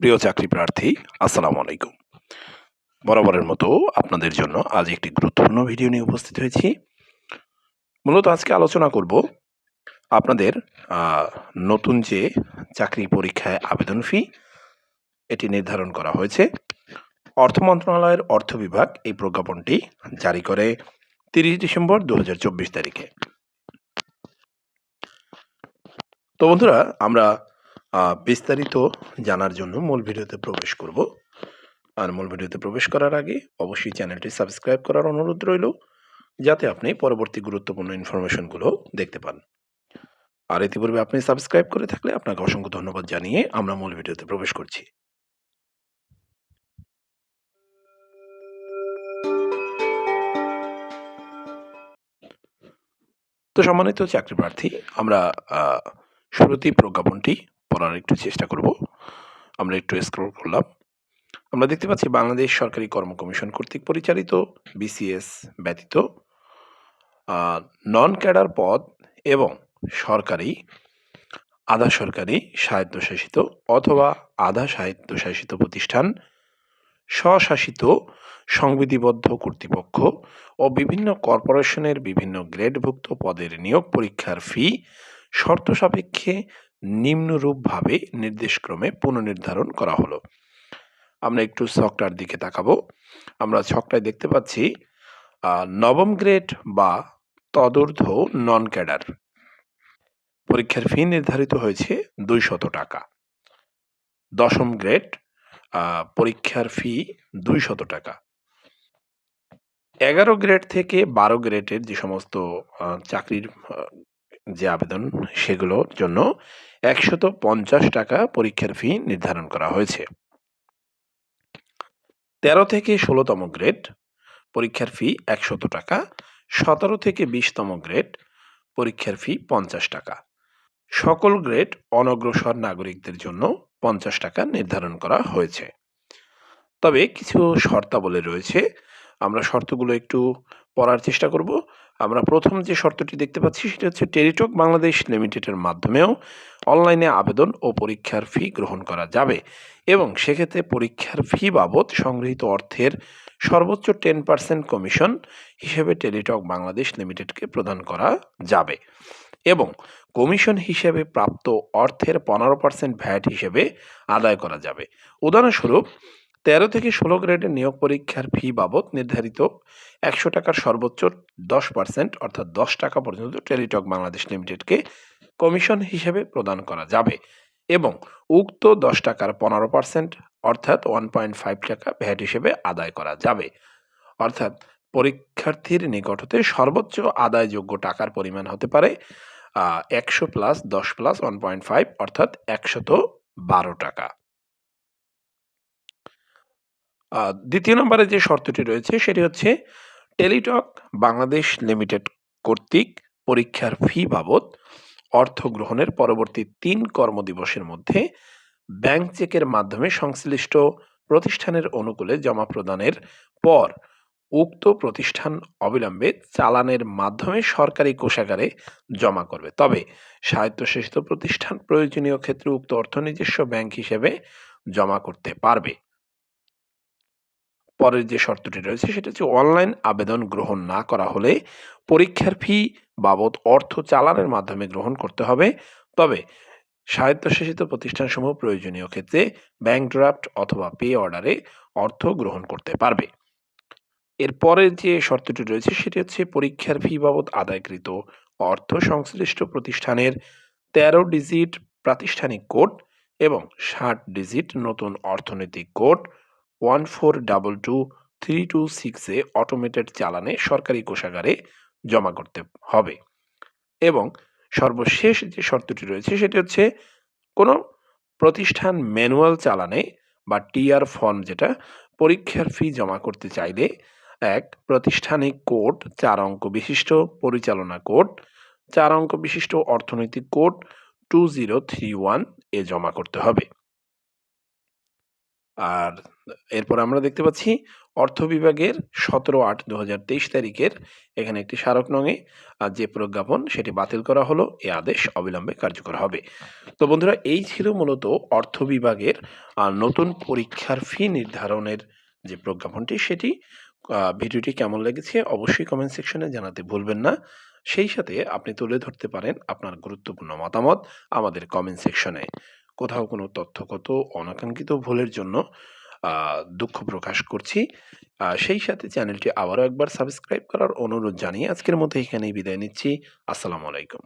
প্রিয় চাকরি প্রার্থী, আসসালামু আলাইকুম। বরাবরের মতো আপনাদের জন্য আজ একটি গুরুত্বপূর্ণ ভিডিও নিয়ে উপস্থিত হয়েছি। মূলত আজকে আলোচনা করব আপনাদের নতুন যে চাকরি পরীক্ষায় আবেদন ফি, এটি নির্ধারণ করা হয়েছে। অর্থ মন্ত্রণালয়ের অর্থ বিভাগ এই প্রজ্ঞাপনটি জারি করে তিরিশ ডিসেম্বর দু হাজার চব্বিশ তারিখে। তো বন্ধুরা, আমরা বিস্তারিত জানার জন্য মূল ভিডিওতে প্রবেশ করব। আর মূল ভিডিওতে প্রবেশ করার আগে অবশ্যই চ্যানেলটি সাবস্ক্রাইব করার অনুরোধ রইল, যাতে আপনি পরবর্তী গুরুত্বপূর্ণ ইনফরমেশনগুলো দেখতে পান। আর ইতিপূর্বে আপনি সাবস্ক্রাইব করে থাকলে আপনাকে অসংখ্য ধন্যবাদ জানিয়ে আমরা মূল ভিডিওতে প্রবেশ করছি। তো সম্মানিত চাকরি প্রার্থী, আমরা শুরুতেই প্রজ্ঞাপনটি পড়ার একটু চেষ্টা করব। আমরা একটু স্ক্রল করলাম। আমরা দেখতে পাচ্ছি বাংলাদেশ সরকারি কর্ম কমিশন কর্তৃক পরিচালিত বিসিএস ব্যতীত নন ক্যাডার পদ এবং সরকারি, আধা সরকারি স্বায়ত্তশাসিত অথবা আধা স্বায়ত্তশাসিত প্রতিষ্ঠান, স্বশাসিত, সংবিধিবদ্ধ কর্তৃপক্ষ ও বিভিন্ন কর্পোরেশনের বিভিন্ন গ্রেডভুক্ত পদের নিয়োগ পরীক্ষার ফি শর্ত সাপেক্ষে নিম্নরূপভাবে নির্দেশক্রমে পুনর্নির্ধারণ করা হলো। আমরা একটু ছকটার দিকে তাকাবো। আমরা ছকটায় দেখতে পাচ্ছি নবম গ্রেড বা তদূর্ধ্ব নন ক্যাডার পরীক্ষার ফি নির্ধারিত হয়েছে দুইশত টাকা। দশম গ্রেড পরীক্ষার ফি দুইশত টাকা। এগারো গ্রেড থেকে বারো গ্রেডের যে সমস্ত চাকরির যে আবেদন সেগুলোর জন্য একশত পঞ্চাশ টাকা পরীক্ষার ফি নির্ধারণ করা হয়েছে। তেরো থেকে ষোলোতম গ্রেড পরীক্ষার ফি একশত টাকা, সতেরো থেকে বিশতম গ্রেড পরীক্ষার ফি পঞ্চাশ টাকা। সকল গ্রেড অনগ্রসর নাগরিকদের জন্য পঞ্চাশ টাকা নির্ধারণ করা হয়েছে। তবে কিছু শর্তাবলী রয়েছে। আমরা শর্তগুলো একটু পড়ার চেষ্টা করব। আমরা প্রথম যে শর্তটি দেখতে পাচ্ছি সেটা হচ্ছে টেলিটক বাংলাদেশ লিমিটেডের মাধ্যমেও অনলাইনে আবেদন ও পরীক্ষার ফি গ্রহণ করা যাবে এবং সেক্ষেত্রে পরীক্ষার ফি বাবদ সংগৃহীত অর্থের সর্বোচ্চ টেন পার্সেন্ট কমিশন হিসেবে টেলিটক বাংলাদেশ লিমিটেডকে প্রদান করা যাবে এবং কমিশন হিসেবে প্রাপ্ত অর্থের পনেরো পার্সেন্ট ভ্যাট হিসেবে আদায় করা যাবে। উদাহরণস্বরূপ তেরো থেকে ষোলো গ্রেডের নিয়োগ পরীক্ষার ফি বাবদ নির্ধারিত একশো টাকার সর্বোচ্চ দশ পার্সেন্ট অর্থাৎ দশ টাকা পর্যন্ত টেলিটক বাংলাদেশ লিমিটেডকে কমিশন হিসেবে প্রদান করা যাবে এবং উক্ত দশ টাকার পনেরো পার্সেন্ট অর্থাৎ ওয়ান পয়েন্ট ফাইভ টাকা ভ্যাট হিসেবে আদায় করা যাবে। অর্থাৎ পরীক্ষার্থীর নিকট হতে সর্বোচ্চ আদায়যোগ্য টাকার পরিমাণ হতে পারে একশো প্লাস দশ প্লাস ওয়ান পয়েন্ট ফাইভ অর্থাৎ একশত বারো টাকা। দ্বিতীয় নম্বরে যে শর্তটি রয়েছে সেটি হচ্ছে টেলিটক বাংলাদেশ লিমিটেড কর্তৃক পরীক্ষার ফি বাবদ অর্থ গ্রহণের পরবর্তী তিন কর্মদিবসের মধ্যে ব্যাংক চেকের মাধ্যমে সংশ্লিষ্ট প্রতিষ্ঠানের অনুকূলে জমা প্রদানের পর উক্ত প্রতিষ্ঠান অবিলম্বে চালানের মাধ্যমে সরকারি কোষাগারে জমা করবে। তবে স্বায়ত্তশাসিত প্রতিষ্ঠান প্রয়োজনীয় ক্ষেত্রে উক্ত অর্থ নিজস্ব ব্যাংক হিসেবে জমা করতে পারবে। পরের যে শর্তটি রয়েছে সেটা হচ্ছে অনলাইন আবেদন গ্রহণ না করা হলে পরীক্ষার ফি বাবদ অর্থ চালানের মাধ্যমে গ্রহণ করতে হবে। তবে স্বায়ত্তশাসিত প্রতিষ্ঠানসমূহ প্রয়োজনীয় ক্ষেত্রে ব্যাংক ড্রাফট অথবা পে অর্ডারে অর্থ গ্রহণ করতে পারবে। এরপরের যে শর্তটি রয়েছে সেটি হচ্ছে পরীক্ষার ফি বাবদ আদায়কৃত অর্থ সংশ্লিষ্ট প্রতিষ্ঠানের তেরো ডিজিট প্রাতিষ্ঠানিক কোড এবং ষাট ডিজিট নতুন অর্থনৈতিক code one four double two three two সিক্সে অটোমেটেড চালানে সরকারি কোষাগারে জমা করতে হবে। এবং সর্বশেষ যে শর্তটি রয়েছে সেটি হচ্ছে কোনো প্রতিষ্ঠান ম্যানুয়াল চালানে বা টিআর ফর্ম যেটা, পরীক্ষার ফি জমা করতে চাইলে এক প্রাতিষ্ঠানিক কোড, চার অঙ্ক বিশিষ্ট পরিচালনা কোড, চার অঙ্ক বিশিষ্ট অর্থনৈতিক code two zero three one এ জমা করতে হবে। আর এরপর আমরা দেখতে পাচ্ছি অর্থ বিভাগের সতেরো আট দু তারিখের এখানে একটি স্মারক নঙে যে প্রজ্ঞাপন সেটি বাতিল করা হলো, এ আদেশ অবিলম্বে কার্যকর হবে। তো বন্ধুরা, এই ছিল মূলত অর্থ বিভাগের নতুন পরীক্ষার ফি নির্ধারণের যে প্রজ্ঞাপনটি সেটি। ভিডিওটি কেমন লেগেছে অবশ্যই কমেন্ট সেকশনে জানাতে ভুলবেন না। সেই সাথে আপনি তুলে ধরতে পারেন আপনার গুরুত্বপূর্ণ মতামত আমাদের কমেন্ট সেকশনে কোথাও কোনো তথ্যগত অনাকাঙ্ক্ষিত ভুলের জন্য দুঃখ প্রকাশ করছি। সেই সাথে চ্যানেলটি আবারও একবার সাবস্ক্রাইব করার অনুরোধ জানিয়ে আজকের মতো এখানেই বিদায় নিচ্ছি। আসসালামু আলাইকুম।